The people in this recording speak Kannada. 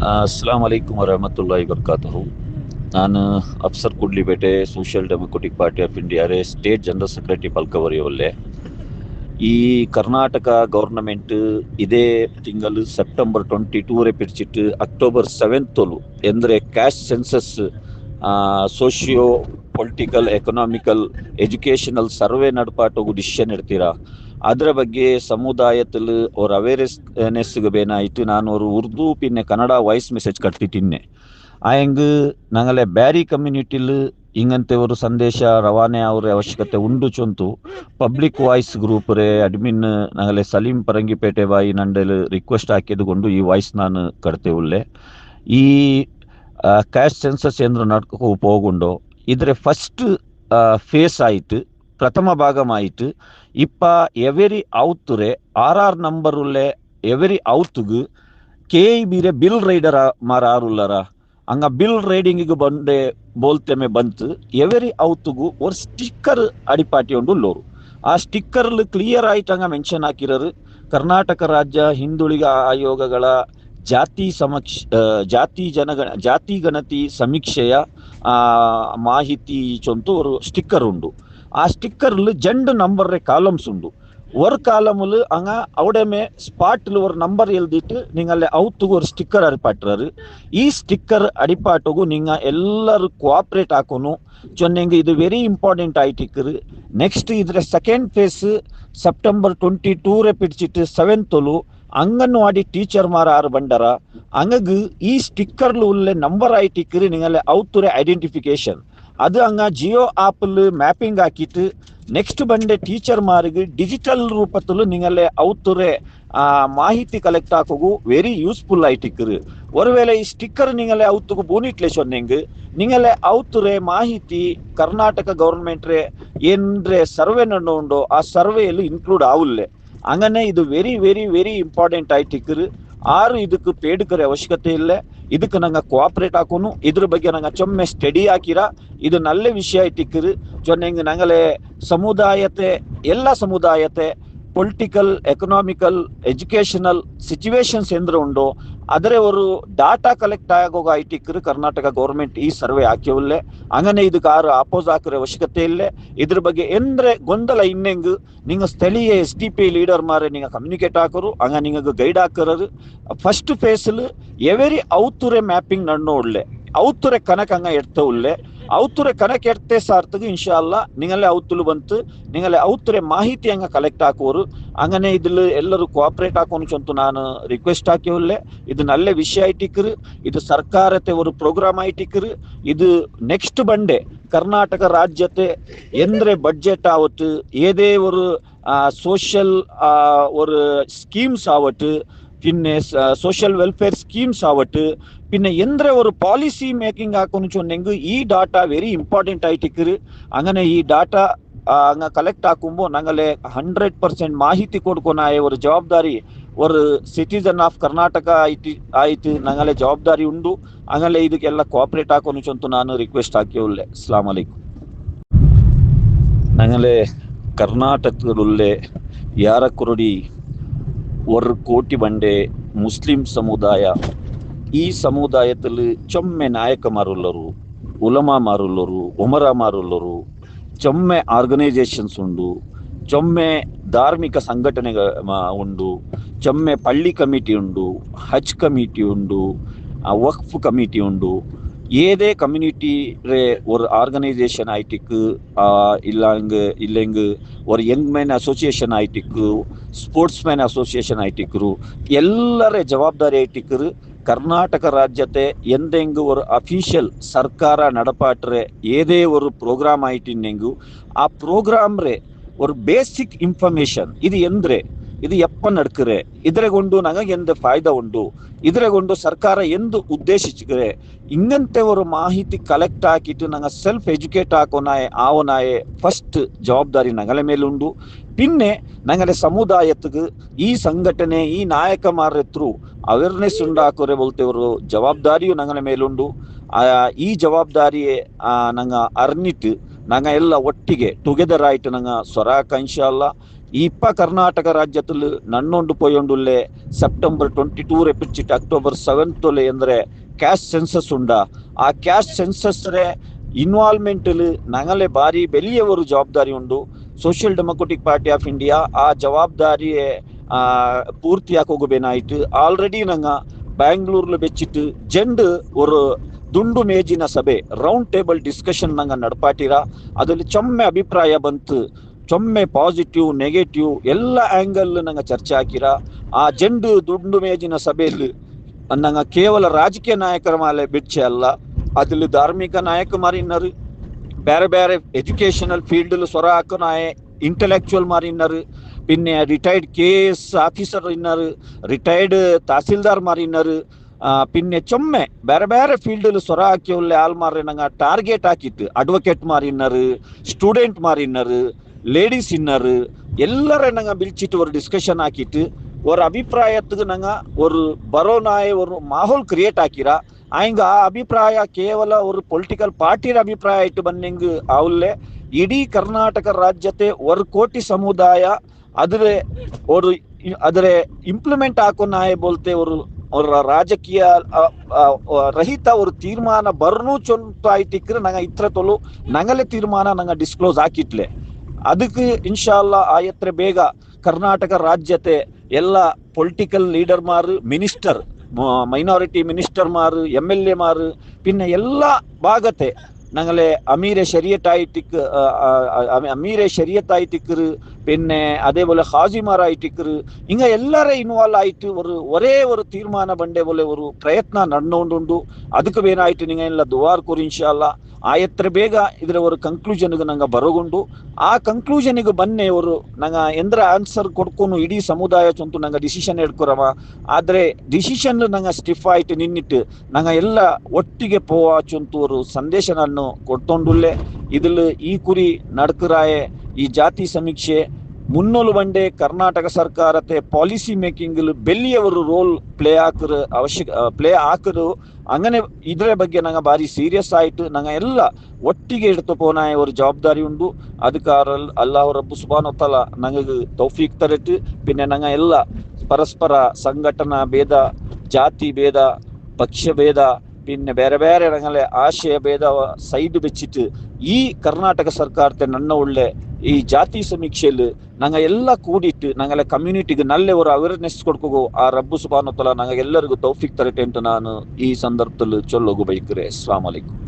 ಅಸ್ಲಾಂ ವಲೈಕುಮ್ ವರಹಮತುಲ್ಲಾಹಿ ವರ್ಕಾತಹು ನಾನು Afsar Kudlipete, social democratic party of ಇಂಡಿಯಾರೆ state general secretary ಪಲ್ಕವರಿಯೊಲ್ಲೆ ಈ ಕರ್ನಾಟಕ ಗೌರ್ನಮೆಂಟ್ ಇದೇ ತಿಂಗಳು ಸೆಪ್ಟೆಂಬರ್ ಟ್ವೆಂಟಿ ಟೂರೆ ಪಿಡಿಚಿಟ್ಟು ಅಕ್ಟೋಬರ್ ಸೆವೆಂತೊಲು ಎಂದರೆ caste census socio political, economical, educational survey ನಡ್ಪಾಟೋಗು decision ಇಡ್ತೀರಾ ಅದರ ಬಗ್ಗೆ ಸಮುದಾಯದಲ್ಲಿ ಅವ್ರ ಅವೇರ್ನೆಸ್ ಬೇನಾಯಿತು ನಾನು ಅವ್ರು ಉರ್ದು ಪಿನ್ನೆ ಕನ್ನಡ ವಾಯ್ಸ್ ಮೆಸೇಜ್ மெசேஜ் ಆ ಹೆಂಗ நாங்களே ಬ್ಯಾರಿ ಕಮ್ಯುನಿಟಿಲಿ ಹಿಂಗಂತೆ ಅವರು ಸಂದೇಶ ರವಾನೆ ಅವರ ಅವಶ್ಯಕತೆ ಉಂಡು ಚೊಂತು. ಪಬ್ಲಿಕ್ ವಾಯ್ಸ್ ಗ್ರೂಪ್ ರೇ ಅಡ್ಮಿನ್ ನಾಗಲೆ ಸಲೀಂ ಪರಂಗಿಪೇಟೆ ಬಾಯಿ ನಂಡಲ್ಲಿ ರಿಕ್ವೆಸ್ಟ್ ಹಾಕಿದುಕೊಂಡು ಈ ವಾಯ್ಸ್ ನಾನು ಕಡ್ತೆ ಉಳ್ಳೆ. ಈ ಕ್ಯಾಶ್ ಸೆನ್ಸಸ್ ಏನಾದ್ರು ನಡ್ಕೋ ಹೋಗೊಂಡು. ಇದ್ರೆ ಫಸ್ಟ್ ಫೇಸ್ ಆಯಿತು. ಪ್ರಥಮ പ്രഥമ ಇಪ್ಪ ಎವೆರಿ ಔತ್ರೆ ಆರ್ ಆರ್ ನಂಬರ್ നമ്പറുള്ള ಎವೆರಿ ಔತ್ಗು കെ ಬೀರೆ ಬಿಲ್ ರೈಡರ್ ಮಾರಾರುಲ್ಲರ. ಹಂಗ ಬಿಲ್ ರೈಡಿಂಗಿಗೆ ಬಂದೆ ಬೋಲ್ತೆಮೆ ಬಂತು. ಎವರಿ ಔತ್ಗು ಒಂದು ಸ್ಟಿಕ್ಕರ್ ಅಡಿಪಾಟಿ ಉಂಡು ಲೋರು. ಆ ಸ್ಟಿಕ್ಕರ್ಲು ಕ್ಲಿಯರ್ ಆಯ್ತು ಹಂಗ ಮೆನ್ಷನ್ ಹಾಕಿರೋರು. ಕರ್ನಾಟಕ ರಾಜ್ಯ ಹಿಂದುಳಿಗ ಆಯೋಗಗಳ ಜಾತಿ ಸಮಕ್ಷ ಜಾತಿ ಜನಗಣ ಜಾತಿ ಗಣತಿ ಸಮೀಕ್ಷೆಯ ಮಾಹಿತಿ ಚೊಂತು ಅವರು ಸ್ಟಿಕ್ಕರ್ ಉಂಡು. ಆ ಸ್ಟಿಕ್ಕರ್ಲು ಜಂಡ್ ನಂಬರ್ ಕಾಲಮ್ಸ್ ಉಂಡು ஒரு காலமுல அங்க அவடமே ஸ்பாட்ல ஒரு நம்பர் எழுதிட்டு நீங்க ಅಲ್ಲಿ ಔತುಗು ஒரு ಸ್ಟಿಕ್ಕರ್ ಅಡಿಪಾಟ್ರಾರು ಈ ಸ್ಟಿಕ್ಕರ್ ಅಡಿಪಾಟುಗು ನಿಂಗ ಎಲ್ಲರೂ ಕೋಆಪರೇಟ್ ಹಾಕೋನು ಚೊನ್ನೆಂಗೆ ಇದು ವೆರಿ ಇಂಪಾರ್ಟೆಂಟ್ ಆಯ್ತಿಕ್ಕರು ನೆಕ್ಸ್ಟ್ ಇದ್ರ ಸೆಕೆಂಡ್ ಫೇಸ್ ಸೆಪ್ಟೆಂಬರ್ ಟ್ವೆಂಟಿ ಟೂರೆ ಪಿಡಿಚಿಟ್ಟು ಸೆವೆಂತೊಲು ಅಂಗನವಾಡಿ ಟೀಚರ್ ಮಾರ ಆರು ಬಂಡರ ಅಂಗಗ್ ಈ ಸ್ಟಿಕ್ಕರ್ಲು ಉಳ್ಳೆ ನಂಬರ್ ಆಯ್ತಿಕ್ಕರು ನಿಂಗಲ್ಲಿ ಔತುರೆ ಐಡೆಂಟಿಫಿಕೇಶನ್ ಅದು ಹಂಗ ಜಿಯೋ ಆಪಲ್ ಮ್ಯಾಪಿಂಗ್ ಹಾಕಿಟ್ಟು ನೆಕ್ಸ್ಟ್ ಬಂಡೆ ಟೀಚರ್ ಮಾರಿಗೆ ಡಿಜಿಟಲ್ ರೂಪದಲ್ಲೂ ನಿಂಗಲ್ಲೇ ಅವತ್ತುರೆ ಮಾಹಿತಿ ಕಲೆಕ್ಟ್ ಆಕೋಗು ವೆರಿ ಯೂಸ್ಫುಲ್ ಆಯ್ತಿಕ್ಕರು ஒருவேளை ஸ்டிக்கர் நீங்களே அவுத்துக்கு பூனிட்ல சொன்னீங்க நீங்களே அவுத்துரே மாஹித்தி கர்நாடக கவர்மெண்ட் என்ற சர்வே நண்டு உண்டோ ஆ சர்வேயில் இன்க்ளூட் ஆகல அங்கனே இது வெரி வெரி வெரி இம்பார்ட்டென்ட் ஆயிட்டு ஆறு இதுக்கு பேடுக்கிற அவசியத்தை இல்லை. ಇದಕ್ಕೆ ನಂಗೆ ಕೋಆಪರೇಟ್ ಹಾಕೋನು, ಇದ್ರ ಬಗ್ಗೆ ನಂಗೆ ಚೊಮ್ಮೆ ಸ್ಟಡಿ ಹಾಕಿರ, ಇದು ನಲ್ಲೆ ವಿಷಯ ಇಟ್ಟಿಕ್ಕರು. ಚೊನ್ನೆಂಗ್ ನಂಗಲೆ ಸಮುದಾಯತೆ, ಎಲ್ಲ ಸಮುದಾಯತೆ ಪೊಲಿಟಿಕಲ್ ಎಕನಾಮಿಕಲ್ ಎಜುಕೇಷನಲ್ ಸಿಚುವೇಶನ್ಸ್ ಎಂದ್ರೆ ಉಂಡು ಅದರ ഒരു ಡಾಟಾ ಕಲೆಕ್ಟ್ ಆಗೋ ಐಟಿಕ್ಕರು ಕರ್ನಾಟಕ ಗೌರ್ಮೆಂಟ್ ಈ ಸರ್ವೆ ಹಾಕಿವಲ್ಲೆ അങ്ങനെ ಇದಕ್ಕೆ ಆರು ಅಪೋಸ್ ಹಾಕಿರೋ ಅವಶ್ಯಕತೆ ಇಲ್ಲ ಇದ್ರ ಬಗ್ಗೆ ಎಂದ್ರೆ ಗೊಂದಲ ಇನ್ನೆಂಗ್ ನಿಂಗ ಸ್ಥಳೀಯ ಎಸ್ ಟಿ ಪಿ ಲೀಡರ್ ಮಾರೆ ನಿಂಗ ಕಮ್ಯುನಿಕೇಟ್ ಹಾಕರು ಹಂಗ ನಿಂಗ ಗೈಡ್ ಹಾಕರರು ಫಸ್ಟ್ ಫೇಸಲ್ ಎವೆರಿ ಔತುರೆ ಮ್ಯಾಪಿಂಗ್ ನಡ್ನೋ ಉಳ್ಳೆ ಔತುರೆ ಕನಕ ಹಂಗ ಎಡ್ತ ಉಳ್ಳೆ ಅವ್ತುರೆ ಕನೆ ಕೆಡ್ತೆ ಇನ್ಶಾ ಅಲ್ಲ ನಿಂಗಲ್ಲೇ ಅವತ್ತುಲು ಬಂತು. ನಿಂಗಲ್ಲೇ ಅವ್ತುರೆ ಮಾಹಿತಿ ಹಂಗ ಕಲೆಕ್ಟ್ ಹಾಕುವರು ಹಂಗನೆ ಇದ್ಲು ಎಲ್ಲರೂ ಕೋಆಪರೇಟ್ ಹಾಕೋನು ಚಂತು ನಾನು ರಿಕ್ವೆಸ್ಟ್ ಹಾಕಿವಲ್ಲೆ. ಇದು ನಲ್ಲೇ ವಿಷಯ ಐಟಿಕ್ರು ಇದು ಸರ್ಕಾರತೆ ಒಂದು ಪ್ರೋಗ್ರಾಮ್ ಐಟಿಕ್ರು ಇದು ನೆಕ್ಸ್ಟ್ ಬಂಡೆ. ಕರ್ನಾಟಕ ರಾಜ್ಯತೆ ಎಂದ್ರೆ ಬಡ್ಜೆಟ್ ಆವತ್ತು. ಏದೇ ಒಂದು ಸೋಷಿಯಲ್ ಒಂದು ಸ್ಕೀಮ್ಸ್ ಆವತ್ತು. പിന്നെ സോഷ്യൽ വെൽഫെയർ സ്കീംസ് ആവട്ട് പിന്നെ എന്ത്ര ഒരു പോളിസി മേക്കിംഗ് ആക്കുന്നു ചൊന്നെങ്കിൽ ഈ ഡാറ്റ വെരി ಇಂಪಾರ್ಟೆಂಟ್ ಆಯ್ತಿಕ್ಕರು അങ്ങനെ ಈ ಡಾಟಾ ಹಂಗ ಕಲೆಕ್ಟ್ ಹಾಕುಂಬೋ ನಂಗಲೆ ಹಂಡ್ರೆಡ್ ಪರ್ಸೆಂಟ್ ಮಾಹಿತಿ ಕೊಡ್ಕೊನಾಯ ஒரு ಜವಾಬ್ದಾರಿ ஒரு ಸಿಟಿಸನ್ ಆಫ್ ಕರ್ನಾಟಕ ಐತಿ ಆಯ್ತು ನಂಗಲೆ ಜವಾಬ್ದಾರಿ ಉಂಡು ಹಂಗಲೆ ಇದಕ್ಕೆಲ್ಲ ಕೋಆಪರೇಟ್ ಹಾಕೋನು ಚೊಂತು ನಾನು ರಿಕ್ವೆಸ್ಟ್ ಹಾಕಿಯುಳ್ಳೆ ಅಸ್ಲಾಂ ಅಲೈಕುಂ ഞങ്ങളെ കർണാടകത്തിലെ യാറക്കുറടി ഒരു ಒರ್ ಕೋಟಿ ಬಂಡೆ ಮುಸ್ಲಿಂ ಸಮುದಾಯ ಈ ಸಮುದಾಯದಲ್ಲಿ ಚೊಮ್ಮೆ ನಾಯಕಮಾರುಲ್ಲರು ಉಲಮಾಮಾರುಲ್ಲರು ಒಮರಾಮಾರುಲ್ಲರು ಚೊಮ್ಮೆ ಆರ್ಗನೈಸೇಷನ್ಸ್ ಉಂಡು ಚೊಮ್ಮೆ ಧಾರ್ಮಿಕ ಸಂಘಟನೆ ಉಂಡು ಚೊಮ್ಮೆ ಪಳ್ಳಿ ಕಮಿಟಿ ಉಂಡು ಹಜ್ ಕಮಿಟಿ ಉಂಡು ವಕ್ಫ್ ಕಮಿಟಿ ಉಂಡು ஏதே கம்யூனிட்டி ஒரு ஆர்கனைசேஷன் ஆயிட்டுக்கு இல்லைங்க இல்லைங்க ஒரு யங் ಮೆನ್ ಅಸೋಸಿಯೇಷನ್ ಆಯ್ತಿಕ್ಕು ಸ್ಪೋರ್ಟ್ಸ್ ಮ್ಯಾನ್ ಅಸೋಸಿಯೇಷನ್ ಆಯ್ತಿಕ್ಕರು ಎಲ್ಲರ ಜವಾಬ್ದಾರಿ ಆಯ್ತಿಕ್ಕರು ಕರ್ನಾಟಕ ರಾಜ್ಯತೆ ಎಂದೆಂಗು ஒரு ಅಫಿಷಿಯಲ್ ಸರ್ಕಾರ ನಡಪಾಟ್ರೆ ಏದೇ ஒரு ಪ್ರೋಗ್ರಾಮ್ ಆಯ್ತಿನ್ನೆಂಗು ಆ ಪ್ರೋಗ್ರಾಮ್ ರೇ ஒரு ಬೇಸಿಕ್ ಇನ್ಫಾರ್ಮೇಶನ್ ಇದು ಎಂದ್ರೆ ಇದು ಎಪ್ಪ ನಡ್ಕರೆ. ಇದ್ರೆಗೊಂಡು ನನಗೆ ಎಂದು ಫಾಯ್ದಾ ಉಂಡು ಇದ್ರೆಗೊಂಡು ಸರ್ಕಾರ ಎಂದು ಉದ್ದೇಶಿಸಿದ್ರೆ ಇಂಗಂತೆವರು ಮಾಹಿತಿ ಕಲೆಕ್ಟ್ ಹಾಕಿಟ್ಟು ನಂಗೆ ಸೆಲ್ಫ್ ಎಜುಕೇಟ್ ಹಾಕೋನಾಯೆ, ಆವನಾಯೆ ಫಸ್ಟ್ ಜವಾಬ್ದಾರಿ ನಗಲೆ ಮೇಲೆ ಉಂಡು ಪಿನ್ನೆ ನಂಗಲೆ ಈ ಸಂಘಟನೆ, ಈ ನಾಯಕ ಮಾರತ್ರು ಅವೇರ್ನೆಸ್ ಉಂಡಾಕೋರೆ ಬೋಲ್ತೇವರು ಜವಾಬ್ದಾರಿಯು ನಂಗನ ಮೇಲುಂಡು ಆ, ಈ ಜವಾಬ್ದಾರಿ ನಂಗ ಅರ್ನಿಟ್ ನಂಗ ಎಲ್ಲ ಒಟ್ಟಿಗೆ ಟುಗೆದರ್ ಆಯ್ತು ನಂಗ ಸ್ವರಾಕಾಂಕ್ಷ ಅಲ್ಲ ഇപ്പ കർണാടക രാജ്യത്തിൽ നണ്ണൊണ്ട് പോയോണ്ടുള്ളേ September twenty two ರೆಪಿಚಿಟ್ October seventh ಅಂದ್ರೆ ಕ್ಯಾಶ್ ಸೆನ್ಸಸ್ ಉಂಡ ಆ ಕ್ಯಾಶ್ ಸೆನ್ಸಸ್ ಇನ್ವಾಲ್ವ್ಮೆಂಟ್ ನಂಗಲೆ ಬಾರಿ ಬೆಲಿಯ ಒಂದು ಜವಾಬ್ದಾರಿ ಉಂಡು Social Democratic Party of India ಆ ಜವಾಬ್ದಾರಿ ಪೂರ್ತಿಯಾಗಿ ಹೋಗಬೇನಾಯ್ತು ಆಲ್ರೆಡಿ ನಂಗ ಬ್ಯಾಂಗ್ಳೂರ್ಲು ಬೆಚ್ಚಿಟ್ಟು ಜೆಂಡ್ ஒரு ದುಂಡು ಮೇಜಿನ ಸಭೆ ರೌಂಡ್ ಟೇಬಲ್ ಡಿಸ್ಕಷನ್ ನಂಗ ನಡ್ಪಾಟಿರ ಅದ್ರಲ್ಲಿ ಚೊಮ್ಮೆ ಅಭಿಪ್ರಾಯ ಬಂತು ಚೊಮ್ಮೆ ಪಾಸಿಟಿವ್ ನೆಗೆಟಿವ್ ಎಲ್ಲ ಆಂಗಲ್ ನಂಗೆ ಚರ್ಚೆ ಹಾಕಿರ ಆ ಜೆಂಡು ದುಂಡು ಮೇಜಿನ ಸಭೆಯಲ್ಲಿ ನಂಗ ಕೇವಲ ರಾಜಕೀಯ ನಾಯಕರ ಮೇಲೆ ಬಿಚ್ಚೆ ಅಲ್ಲ അതിൽ ಧಾರ್ಮಿಕ ನಾಯಕಮಾರಿನ್ನರು ಬೇರೆ ಬೇರೆ ಎಜುಕೇಶನಲ್ ಫೀಲ್ಡ್ ಸ್ವರ ಹಾಕನಾಯ ಇಂಟೆಲೆಕ್ಚುವಲ್ ಮಾರಿನ್ನರು പിന്നെ retired K S officer ಇನ್ನರು retired tahsildar ಮಾರಿನ್ನರು പിന്നെ ಚೊಮ್ಮೆ ಬೇರೆ ಬೇರೆ ಫೀಲ್ಡ್ ಸ್ವರ ಹಾಕಿ ಒಳ್ಳೆ ಆಲ್ ಮಾರ್ರೆ ನಂಗೆ ಟಾರ್ಗೆಟ್ ಹಾಕಿತ್ತು ಅಡ್ವೊಕೇಟ್ ಮಾರಿನ್ನರು ಸ್ಟೂಡೆಂಟ್ ಮಾರಿನ್ನರು ಲೇಡೀಸ್ ಇನ್ನರು ಎಲ್ಲರ ನಂಗೆ ಬಿಲ್ಚಿಟ್ಟು ஒரு டிஸ்கஷன் ஆக்கிட்டு ஒரு அபிப்பிராயத்துக்கு நாங்க ஒரு பரோனாய ஒரு மாஹோல் கிரியேட் ஆக்கிரா ಆಯ್ಗ ಆ ಅಭಿಪ್ರಾಯ ಕೇವಲ ಒಂದು ಪೊಲಿಟಿಕಲ್ ಪಾರ್ಟಿಯ ಅಭಿಪ್ರಾಯ ಇಟ್ಟು ಬನ್ನಿಂಗ್ ಅವಲ್ಲೇ ಇಡೀ ಕರ್ನಾಟಕ ರಾಜ್ಯತೆ ஒரு ಕೋಟಿ ಸಮುದಾಯ ಅದರ ஒரு ಅದರ ಇಂಪ್ಲಿಮೆಂಟ್ ಹಾಕೋನಾಯ ಬೋಲ್ತೆ ஒரு ஒரு ರಾಜಕೀಯ ರಹಿತ ஒரு ತೀರ್ಮಾನ ಬರ್ನು ಚೊಂತ ಆಯ್ತಿಕ್ರೆ ನಂಗ ಇತ್ರ ತೊಲು ನಂಗಲೆ ತೀರ್ಮಾನ ನಂಗ ಡಿಸ್ಕ್ಲೋಸ್ ಹಾಕಿಟ್ಲೆ ಅದಕ್ಕೆ ಇನ್ಶಾಲ್ಲಾ ಆಯತ್ರ ಬೇಗ ಕರ್ನಾಟಕ ರಾಜ್ಯತೆ ಎಲ್ಲ പൊളിറ്റിക്കൽ ലീഡർമാർ മിനിസ്റ്റർ മൈനോറിറ്റി മിനിസ്റ്റർമാർ എം എൽ എമാർ പിന്നെ എല്ലാ ഭാഗത്തെ ಅಮೀರೆ അമീരെ ശരിയത്തായിട്ടിക്ക് അമീരെ ശരിയത്തായിട്ടിക്കറ് പിന്നെ അതേപോലെ ഹാജിമാരായിട്ടിക്കറ് ഇങ്ങ എല്ലാരെ ഇൻവാൾവ് ആയിട്ട് ഒരു ഒരേ ഒരു തീരുമാനം പണ്ടേ പോലെ ഒരു പ്രയത്നം നടന്നുകൊണ്ടുണ്ട് അതുക്ക് വേണായിട്ട് നിങ്ങൾ ದುವಾರ್ ദുവാർക്കൊരു ഇൻഷാല്ല ಇನ್ಶಾಲ್ಲ ಆಯತ್ರ ಬೇಗ ಇದರ ಒಂದು ಕಂಕ್ಲೂಷನ್ಗೆ ನಂಗೆ ಬರಗೊಂಡು, ಆ ಕಂಕ್ಲೂಷನ್ಗೆ ಬನ್ನೆ ಅವರು ನಂಗ ಎಂದ್ರ ಆನ್ಸರ್ ಕೊಡ್ಕೊಂಡು ಇಡೀ ಸಮುದಾಯ ಚೊಂತು ನಂಗೆ ಡಿಸಿಷನ್ ಹಿಡ್ಕೊರವ ಆದ್ರೆ ಡಿಸಿಷನ್ ನಂಗೆ ಸ್ಟಿಫ್ ಆಯ್ತು, ನಿನ್ನಿಟ್ಟು ನಂಗೆ ಎಲ್ಲ ಒಟ್ಟಿಗೆ ಪೋವ ಚೊಂತು ಅವರು ಸಂದೇಶ ನಾನು ಕೊಟ್ಟೊಂಡುಲ್ಲೆ ಇದಿಲ್ ಈ ಕುರಿ ನಡ್ಕರಾಯೆ, ಈ ಜಾತಿ ಸಮೀಕ್ಷೆ ಮುನ್ನೂಲು ಬಂಡೆ ಕರ್ನಾಟಕ ಸರ್ಕಾರತೆ ಪಾಲಿಸಿ ಮೇಕಿಂಗ್ ಬೆಲ್ಲಿಯ ಒಂದು ರೋಲ್ ಪ್ಲೇ ಹಾಕರು ಅವಶ್ಯಕ ಪ್ಲೇ ಹಾಕರು അങ്ങനെ ಇದರ ಬಗ್ಗೆ ನಂಗೆ ಬಾರಿ ಸೀರಿಯಸ್ ಆಯ್ತು ನಂಗೆ ಎಲ್ಲ ಒಟ್ಟಿಗೆ എടുത്തു പോനായ ഒരു ജവാബ്ദാരി ഉണ്ട് ಅದಕ್ಕಾರ ಅಲ್ಲಾಹು ರಬ್ಬು ಸುಬಾನೊತ್ತಲ ನಂಗೆ ತೌಫೀಕ್ ತರಟ್ಟು പിന്നെ ನಂಗೆ ಎಲ್ಲ ಪರಸ್ಪರ ಸಂಘಟನಾ ಭೇದ ಜಾತಿ ಭೇದ ಪಕ್ಷ ಭೇದ പിന്നെ ಬೇರೆ ಬೇರೆ ഞങ്ങളെ ആശയ ഭേദ സൈഡ് വെച്ചിട്ട് ഈ കർണാടക സർക്കാരത്തെ ನನ್ನ ಒಳ್ಳೆ ಈ ಜಾತಿ ಸಮೀಕ್ಷೆಯಲ್ಲಿ ನಂಗೆ ಎಲ್ಲ ಕೂಡಿಟ್ಟು ನಂಗೆಲ್ಲ ಕಮ್ಯುನಿಟಿಗೆ ನಲ್ಲೆ ಅವರು ಅವೇರ್ನೆಸ್ ಕೊಡ್ಕೋ ಆ ರಬ್ಬು ಸುಬಾನೊತ್ತಲ ನಂಗೆ ಎಲ್ಲರಿಗೂ ತೌಫಿಕ್ ತರಟೆ ಅಂತ ನಾನು ಈ ಸಂದರ್ಭದಲ್ಲಿ ಚೊಲ್ಲೋಗು ಬೈಕ್ರೆ. ಅಲೈಕುಂ.